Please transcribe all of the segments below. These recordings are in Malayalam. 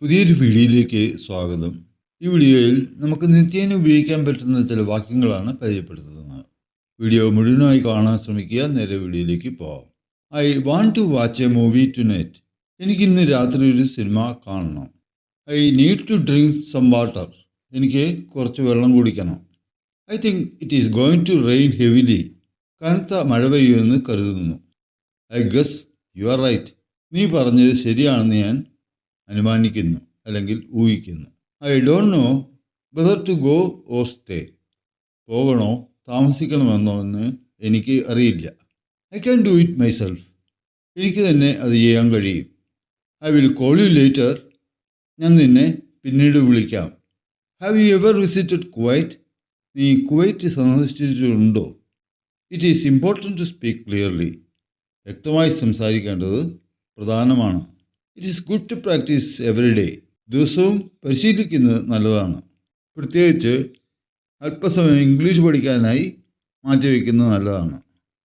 പുതിയൊരു വീഡിയോയിലേക്ക് സ്വാഗതം. ഈ വീഡിയോയിൽ നമുക്ക് നിത്യേന ഉപയോഗിക്കാൻ പറ്റുന്ന ചില വാക്യങ്ങളാണ് പരിചയപ്പെടുത്തുന്നത്. വീഡിയോ മുഴുവനായി കാണാൻ ശ്രമിക്കുക. നേരെ വീഡിയോയിലേക്ക് പോവാം. I want to watch a movie tonight എനിക്ക് ഇന്ന് രാത്രി ഒരു സിനിമ കാണണം. I need to drink some water. എനിക്ക് കുറച്ച് വെള്ളം കുടിക്കണം. I think it is going to rain heavily. കനത്ത മഴ പെയ്യുമെന്ന് കരുതുന്നു. I guess you are right. നീ പറഞ്ഞത് ശരിയാണെന്ന് ഞാൻ അനുമാനിക്കുന്നു അല്ലെങ്കിൽ ഊഹിക്കുന്നു. I don't know whether to go or stay പോകണോ താമസിക്കണമെന്നോ എന്ന് എനിക്ക് അറിയില്ല. I can do it myself എനിക്ക് തന്നെ അത് ചെയ്യാൻ കഴിയും. I will call you later ഞാൻ നിന്നെ പിന്നീട് വിളിക്കാം. Have you ever visited Kuwait നീ Kuwait സന്ദർശിച്ചിട്ടുണ്ടോ? It is important to speak clearly വ്യക്തമായി സംസാരിക്കേണ്ടത് പ്രധാനമാണ്. It is good to practice every day ദിവസവും പരിശീലിക്കുന്നത് നല്ലതാണ്. പ്രത്യേകിച്ച് അല്പസമയം ഇംഗ്ലീഷ് പഠിക്കാനായി മാറ്റിവെക്കുന്നത് നല്ലതാണ്.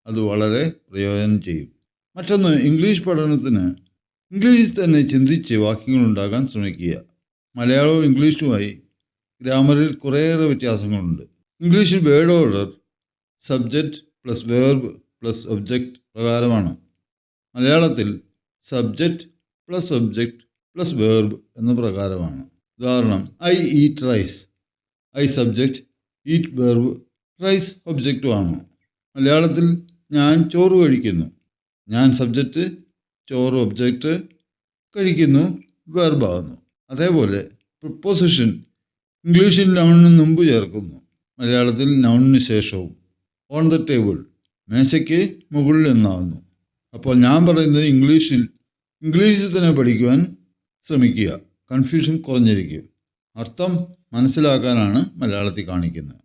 അത് വളരെ പ്രയോജനം ചെയ്യും. മറ്റൊന്ന് ഇംഗ്ലീഷ് പഠനത്തിന് ഇംഗ്ലീഷിൽ തന്നെ ചിന്തിച്ച് വാക്യങ്ങൾ ഉണ്ടാക്കാൻ ശ്രമിക്കുക. മലയാളവും ഇംഗ്ലീഷുമായി ഗ്രാമറിൽ കുറേയേറെ വ്യത്യാസങ്ങളുണ്ട്. ഇംഗ്ലീഷിൽ word order subject plus verb plus object പ്രകാരമാണ്. മലയാളത്തിൽ subject plus object plus verb എന്ന പ്രകാരമാണ്. ഉദാഹരണം I eat rice I subject eat verb rice ഒബ്ജക്റ്റുമാണ് മലയാളത്തിൽ ഞാൻ ചോറ് കഴിക്കുന്നു. ഞാൻ സബ്ജക്റ്റ് ചോറ് ഒബ്ജക്റ്റ് കഴിക്കുന്നു വേർബാകുന്നു അതേപോലെ പ്രിപ്പോസിഷൻ ഇംഗ്ലീഷിൽ നൗണിന് മുമ്പ് ചേർക്കുന്നു. മലയാളത്തിൽ നൗണിന് ശേഷവും. ഓൺ ദ ടേബിൾ മേശയ്ക്ക് മുകളിൽ എന്നാകുന്നു അപ്പോൾ ഞാൻ പറയുന്നത് ഇംഗ്ലീഷിൽ ഇംഗ്ലീഷിൽ തന്നെ പഠിക്കുവാൻ ശ്രമിക്കുക. കൺഫ്യൂഷൻ കുറഞ്ഞിരിക്കും. അർത്ഥം മനസ്സിലാക്കാനാണ് മലയാളത്തിൽ കാണിക്കുന്നത്.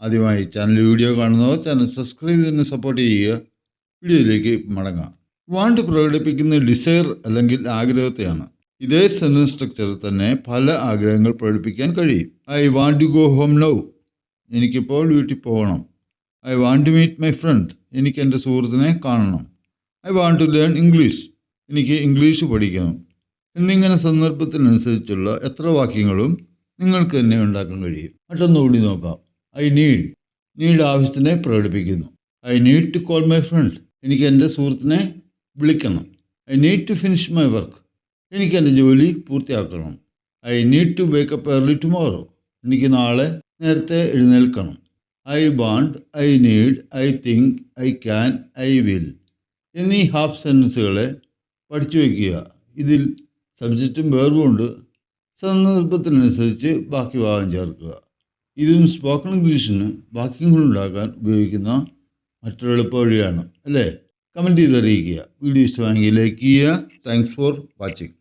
ആദ്യമായി ചാനൽ വീഡിയോ കാണുന്നവർ ചാനൽ സബ്സ്ക്രൈബ് ചെയ്ത് സപ്പോർട്ട് ചെയ്യുക. വീഡിയോയിലേക്ക് മടങ്ങാം. വാണ്ട് പ്രകടിപ്പിക്കുന്ന ഡിസയർ അല്ലെങ്കിൽ ആഗ്രഹത്തെയാണ്. ഇതേ സെന്റൻസ് സ്ട്രക്ചറിൽ തന്നെ പല ആഗ്രഹങ്ങൾ പ്രകടിപ്പിക്കാൻ കഴിയും. I want to go home now എനിക്കിപ്പോൾ വീട്ടിൽ പോകണം. I want to meet my friend എനിക്ക് എന്റെ സുഹൃത്തിനെ കാണണം. I want to learn English എനിക്ക് ഇംഗ്ലീഷ് പഠിക്കണം എന്നിങ്ങനെ സന്ദർഭത്തിനനുസരിച്ചുള്ള എത്ര വാക്യങ്ങളും നിങ്ങൾക്ക് തന്നെ ഉണ്ടാക്കാൻ കഴിയും. മറ്റൊന്നുകൂടി നോക്കാം. ഐ നീഡ് നീഡ് ആവശ്യത്തിനെ പ്രകടിപ്പിക്കുന്നു. I need to call my friend എനിക്ക് എന്റെ സുഹൃത്തിനെ വിളിക്കണം. I need to finish my work എനിക്ക് എന്റെ ജോലി പൂർത്തിയാക്കണം. I need to wake up early tomorrow എനിക്ക് നാളെ നേരത്തെ എഴുന്നേൽക്കണം. I want I need I think I can I will എന്നീ ഹാഫ് സെന്റൻസുകളെ പഠിച്ചു വയ്ക്കുക. ഇതിൽ സബ്ജക്റ്റും വേർവുമുണ്ട് സന്ദർഭത്തിനനുസരിച്ച് ബാക്കി ഭാഗം ചേർക്കുക. ഇതും സ്പോക്കൺ ഇംഗ്ലീഷിന് വാക്യങ്ങളുണ്ടാക്കാൻ ഉപയോഗിക്കുന്ന മറ്റൊരു എളുപ്പ വഴിയാണ്. അല്ലേ? കമന്റ് ചെയ്തറിയിക്കുക. വീഡിയോ ഇഷ്ടമാണെങ്കിൽ ലൈക്ക് ചെയ്യുക. Thanks for watching